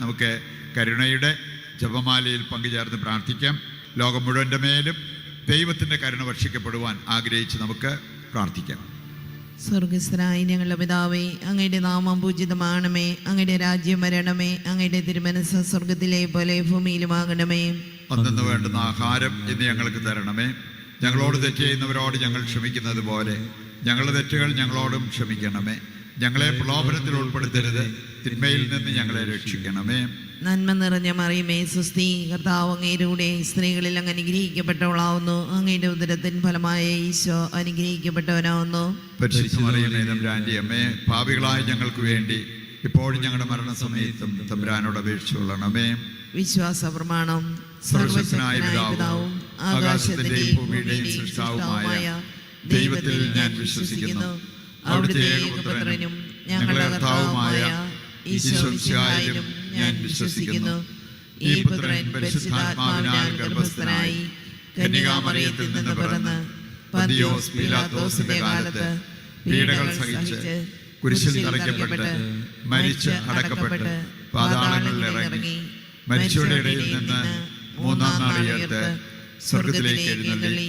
നമുക്ക് കരുണയുടെ ജപമാലയിൽ പങ്കുചേർന്ന് പ്രാർത്ഥിക്കാം. ലോകം മുഴുവന്റെ മേലും ദൈവത്തിന്റെ കരുണ വർഷിക്കപ്പെടുവാൻ ആഗ്രഹിച്ച് നമുക്ക് പ്രാർത്ഥിക്കാം. സ്വർഗസ്ഥനായി ഞങ്ങളുടെ പിതാവേ അങ്ങയുടെ നാമം പൂജിതമാണമേ. അങ്ങയുടെ രാജ്യം വരണമേ. അങ്ങയുടെ തിരുമനസ് സ്വർഗത്തിലെ പോലെ ഭൂമിയിലുമാകണമേ. അന്നു വേണ്ടുന്ന ആഹാരം ഇന്ന് ഞങ്ങൾക്ക് തരണമേ. ഞങ്ങളോട് തെറ്റ് ചെയ്യുന്നവരോട് ഞങ്ങൾ ക്ഷമിക്കുന്നത് പോലെ ഞങ്ങളുടെ തെറ്റുകൾ ഞങ്ങളോടും ക്ഷമിക്കണമേ. ഞങ്ങളെ പ്രലോഭനത്തിൽ ഉൾപ്പെടുത്തരുത്. തിന്മയിൽ നിന്ന് ഞങ്ങളെ രക്ഷിക്കണമേ. നന്മ നിറഞ്ഞ മറിയമേ സുസ്തി കർത്താവ് അങ്ങയിലൂടെ സ്ത്രീകളിൽ അങ്ങ് അനുഗ്രഹിക്കപ്പെട്ടവളാവുന്നു. അങ്ങയുടെ ഉദരത്തിൻ ഫലമായ ഈശോ അനുഗ്രഹിക്കപ്പെട്ടവനാവുന്നു. ഭാവികളായ ഞങ്ങൾക്ക് വേണ്ടി ഇപ്പോഴും ഞങ്ങളുടെ മരണസമയത്തും തമ്പുരാനോട് അപേക്ഷിച്ചു കൊള്ളണമേ. വിശ്വാസ പ്രമാണം സർവശക്തനായ പിതാവും ആകാശത്തിന്റെയും ഭൂമിയുടെയും സൃഷ്ടാവുമായ ദൈവത്തിൽ ഞാൻ വിശ്വസിക്കുന്നു. അവിടുത്തെ ഏകപുത്രനും ഞങ്ങളുടെ കർത്താവുമായ ഈശോമിശിഹായിലും ഞാൻ വിശ്വസിക്കുന്നു. ഈ പുത്രൻ പരിശുദ്ധാത്മാവിനാൽ ഗർഭസ്ഥനായി കന്യകാമറിയത്തിൽ നിന്ന് പിറന്ന് പതിയോസ് പീലാത്തോസിന്റെ കാലത്ത് പീഡകൾ സഹിച്ച് കുരിശിൽ തറയ്ക്കപ്പെട്ട് മരിച്ച് അടക്കപ്പെട്ട് പാതാളങ്ങളിൽ ഇറങ്ങി മരിച്ചവരുടെ ഇടയിൽ നിന്ന് മൂന്നാം നാൾ ഉയർത്ത് സ്വർഗത്തിലേക്ക് എഴുന്നള്ളി.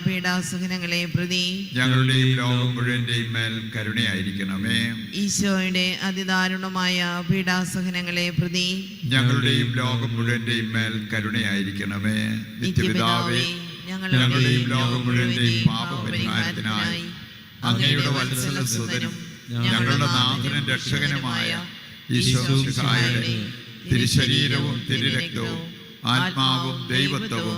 പീഡാസഹനങ്ങളെ പ്രതി ഞങ്ങളുടെയും ലോകം മുഴുവന്റെയും മേൽ കരുണയായിരിക്കണമേ. ഈശോയുടെ അതിദാരുണമായ പീഡാസുഖനങ്ങളെ പ്രതി ഞങ്ങളുടെയും ലോകം മുഴുവന്റെയും മേൽ കരുണയായിരിക്കണമേ. നിത്യപിതാവേ ഞങ്ങളുടെയും ലോകം മുഴുവന്റെയും പാപപരിഹാരത്തിനായി അങ്ങയുടെ വത്സലസുതനും ഞങ്ങളുടെ നാഥനും രക്ഷകനുമായ ഈശോയുടെ തിരുശരീരവും തിരുരക്തവും ആത്മാവും ദൈവത്വവും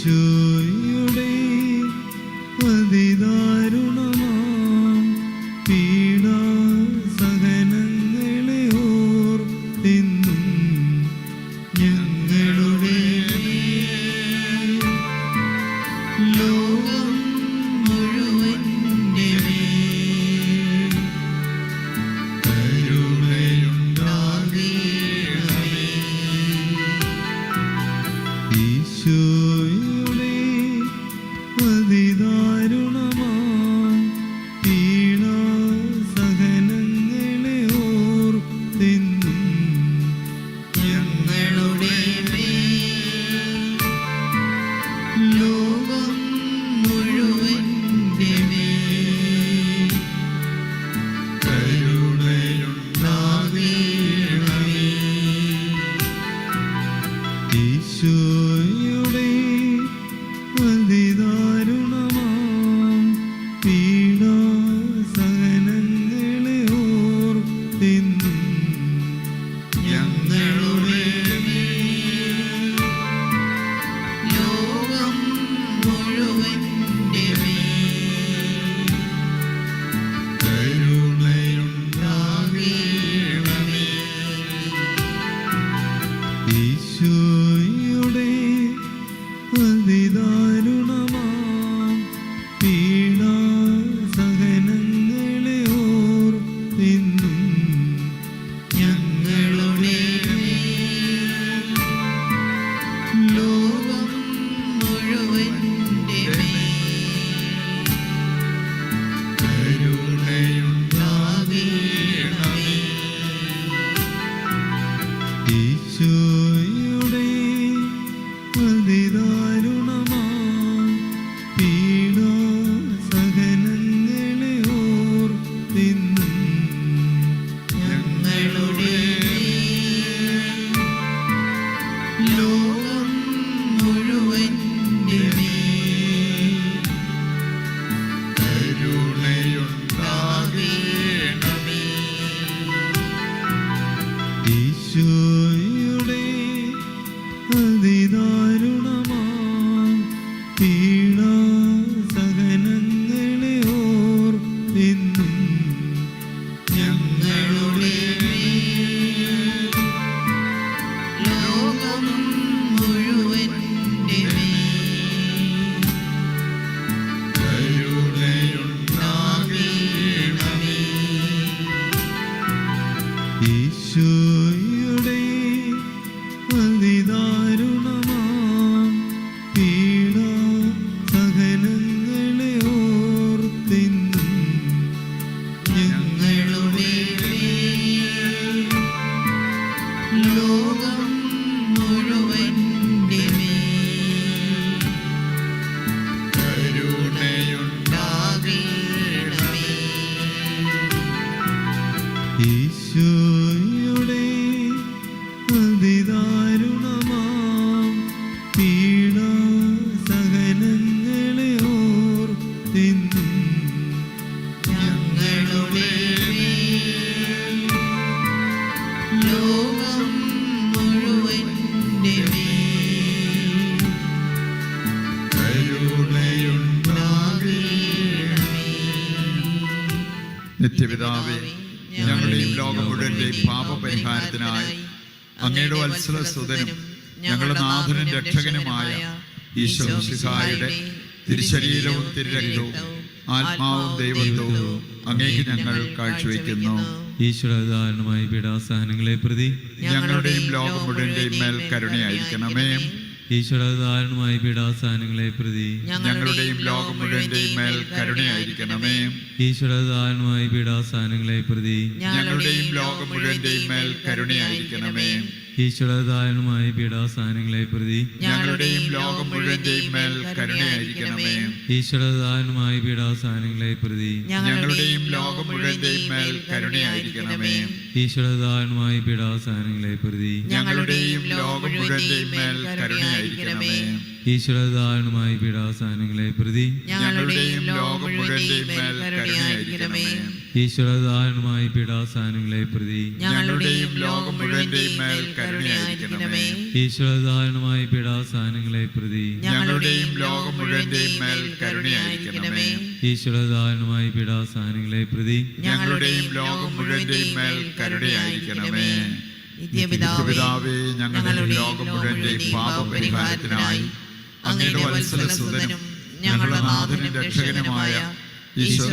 ഈശോയുടെ അതിദാ 一。ഈശോയുടെ അതിദാരുണമാം പീഡ സകലങ്ങളെ ഓർത്തെന്നും ഞങ്ങളുടെ ലോകം മുഴുവന്റെ നിത്യപിതാവേ ഞങ്ങളുടെയും ലോകം മുഴുവന്റെയും പാപപരിഹാരത്തിനായി അങ്ങയുടെ വത്സല സുതനും ഞങ്ങളുടെ നാഥനും രക്ഷകനുമായ ഈശോ സിഹായുടെ തിരുശരീരവും തിരുരക്തവും ആത്മാവും ദൈവത്വവും അങ്ങേക്ക് ഞങ്ങൾ കാഴ്ചവെക്കുന്നു. ഈശ്വരധാരണമായ പീഡാസഹനങ്ങളെ പ്രതി ഞങ്ങളുടെയും ലോകം മുഴുവന്റെയും മേൽ കരുണയായിരിക്കണമേ. ഈശ്വരധാരണമായ പീഡാസ്ഥാനങ്ങളെ പ്രതി ഞങ്ങളുടെയും ലോകം മുഴുവന്റെയും മേൽ കരുണയായിരിക്കണമേ. ഈശ്വരധാരണമായ പീഡാസ്ഥാനങ്ങളെ പ്രതി ഞങ്ങളുടെയും ലോകം മുഴുവന്റെയും മേൽ കരുണയായിരിക്കണമേ. ഈശ്വരധാരണമായ പീഡാസഹനങ്ങളെ പ്രതി ഞങ്ങളുടെയും ലോകം മുഴുവന്റെയും മേൽ കരുണയായിരിക്കണമേ. ഈശ്വരധാരണമായ പീഡാസഹനങ്ങളെ പ്രതി ഞങ്ങളുടെയും ലോകം മുഴുവന്റെയും മേൽ കരുണയായിരിക്കണമേ. ഈശ്വരധാരണമായ പീഡാസഹനങ്ങളെ പ്രതി ഞങ്ങളുടെയും ലോകം മുഴുവന്റെയും മേൽ കരുണയായിരിക്കണമേ. ഈശ്വരധാരണമായ പീഡാസഹനങ്ങളെ പ്രതി ഞങ്ങളുടെയും ലോകം മുഴുവന്റെയും മേൽ കരുണയായിരിക്കണമേ. ഈശ്വരധാരണമായ പീഡാസാനങ്ങളെ പ്രതി ഞങ്ങളുടെയും ലോകം മുഴുവന്റെയും മേൽ കരുണയായിരിക്കണമേ. ഈശ്വരധാരണമായ പീഡാസാനങ്ങളെ പ്രതി ഞങ്ങളുടെയും ലോകം മുഴുവന്റെയും മേൽ കരുണയായിരിക്കണമേ. ഈശ്വരധാരണമായ പീഡാസാനങ്ങളെ പ്രതി ഞങ്ങളുടെയും ലോകം മുഴുവന്റെയും മേൽ കരുണയായിരിക്കണമേ. പിതാവേ ഞങ്ങളുടെ ലോകം മുഴുവന്റെയും പാപപരിഹാരത്തിനായി അങ്ങയുടെ വത്സല സുതനും ഞങ്ങളുടെ നാഥനും രക്ഷകനുമായ ഈശ്വര